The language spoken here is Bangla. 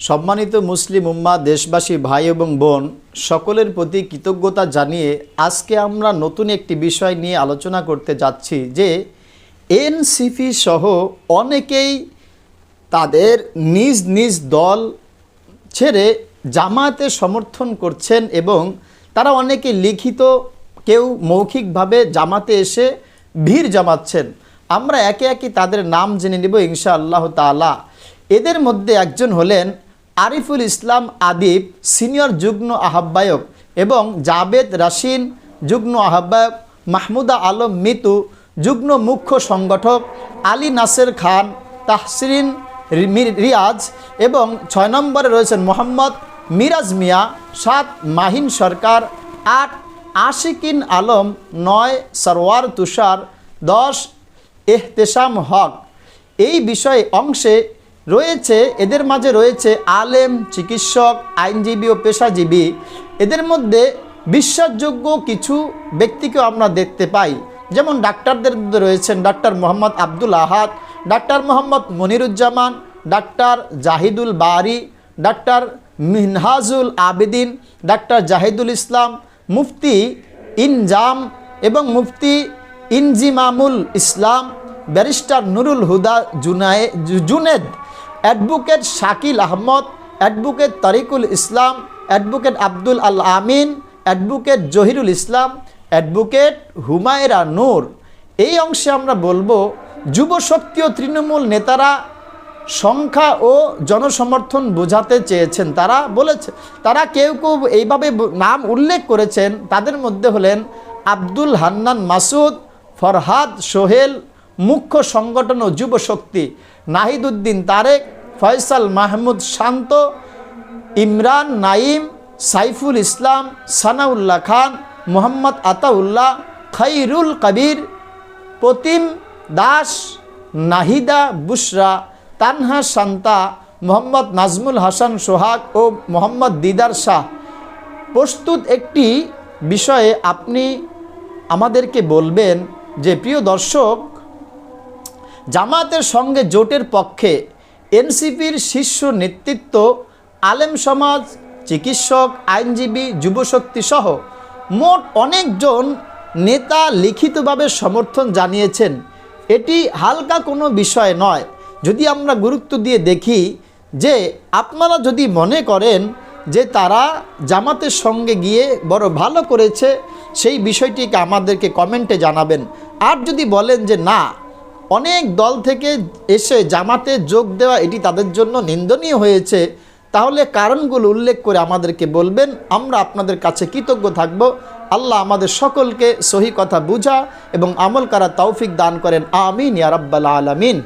সম্মানিত মুসলিম উম্মা, দেশবাসী, ভাই এবং বোন, সকলের প্রতি কৃতজ্ঞতা জানিয়ে আজকে আমরা নতুন একটি বিষয় নিয়ে আলোচনা করতে যাচ্ছি যে এনসিপি সহ অনেকেই তাদের নিজ নিজ দল ছেড়ে জামায়াতে সমর্থন করছেন এবং তারা অনেকে লিখিত কেউ মৌখিকভাবে জামাতে এসে ভিড় জমাচ্ছেন। আমরা একে একে তাদের নাম জেনে নেব ইনশা আল্লাহ তালা এদের মধ্যে একজন হলেন আরিফুল ইসলাম আদিব, সিনিয়র যুগ্ম আহ্বায়ক এবং জাবেদ রাশিন, যুগ্ম আহ্বায়ক মাহমুদা আলম মিতু, যুগ্ম মুখ্য সংগঠক আলী নাসের খান, তাহসিন রিয়াজ এবং ছয় নম্বরে রয়েছেন মোহাম্মদ মিরাজ মিয়া, সাত মাহিন সরকার, আট আশিকিন আলম, নয় সরওয়ার তুষার, দশ এহতেশাম হক। এই বিষয়ে অংশে রয়েছে, এদের মাঝে রয়েছে আলেম, চিকিৎসক, আইনজীবী ও পেশাজীবী। এদের মধ্যে বিশ্বাসযোগ্য কিছু ব্যক্তিকেও আমরা দেখতে পাই। যেমন ডাক্তারদের মধ্যে রয়েছেন doctor Mohammad Abdul Ahad, doctor Mohammad Moniruzzaman, doctor Zahidul Bari, doctor Minhajul Abedin, doctor Zahidul Islam, Mufti Injam এবং Mufti ইনজিমামুল Islam, barrister Nurul Huda জুনায়ে Junaid. Advocate Shakil Ahmed, advocate Tariqul Islam, advocate Abdul Al Amin, advocate Zahirul Islam, advocate Humaira Noor. এই অংশে আমরা বলব যুবশক্তি ও তৃণমূল নেতারা সংখ্যা ও জনসমর্থন বোঝাতে চেয়েছেন। তারা বলেছে, তারা কেউ কেউ এইভাবে নাম উল্লেখ করেছেন। তাদের মধ্যে হলেন আব্দুল হান্নান মাসুদ, ফরহাদ সোহেল মুখ্য সংগঠন ও যুবশক্তি নাহিদুদ্দিন তারেক, ফয়সাল মাহমুদ শান্ত, ইমরান নাইম সাইফুল ইসলাম, সানাউল্লাহ খান, মোহাম্মদ আতাউল্লাহ, খৈরুল কবির, প্রতিম দাস, নাহিদা বুশরা, তানহা শান্তা, মোহাম্মদ নাজমুল হাসান সোহাগ ও মোহাম্মদ দিদার শাহ। প্রস্তুত একটি বিষয়ে আপনি আমাদেরকে বলবেন যে, প্রিয় দর্শক জামায়াতের সঙ্গে জোটের পক্ষে এনসিপির শীর্ষ নেতৃত্ব, আলেম সমাজ, চিকিৎসক, আইনজীবী, যুবশক্তি সহ মোট অনেকজন নেতা লিখিতভাবে সমর্থন জানিয়েছেন। এটি হালকা কোনো বিষয় নয়। যদি আমরা গুরুত্ব দিয়ে দেখি যে আপনারা যদি মনে করেন যে তারা জামাতের সঙ্গে গিয়ে বড় ভালো করেছে, সেই বিষয়টিকে আমাদেরকে কমেন্টে জানাবেন। আর যদি বলেন যে না অনেক দল থেকে এসে জামাতে যোগ দেওয়া এটি তাদের জন্য নিন্দনীয় হয়েছে। তাহলে কারণগুলো উল্লেখ করে আমাদেরকে বলবেন, আমরা আপনাদের কাছে কৃতজ্ঞ থাকব। আল্লাহ আমাদের সকলকে সহি কথা বুঝা এবং আমল করা তৌফিক দান করেন। আমিন ইয়ারাব্বাল আলামিন।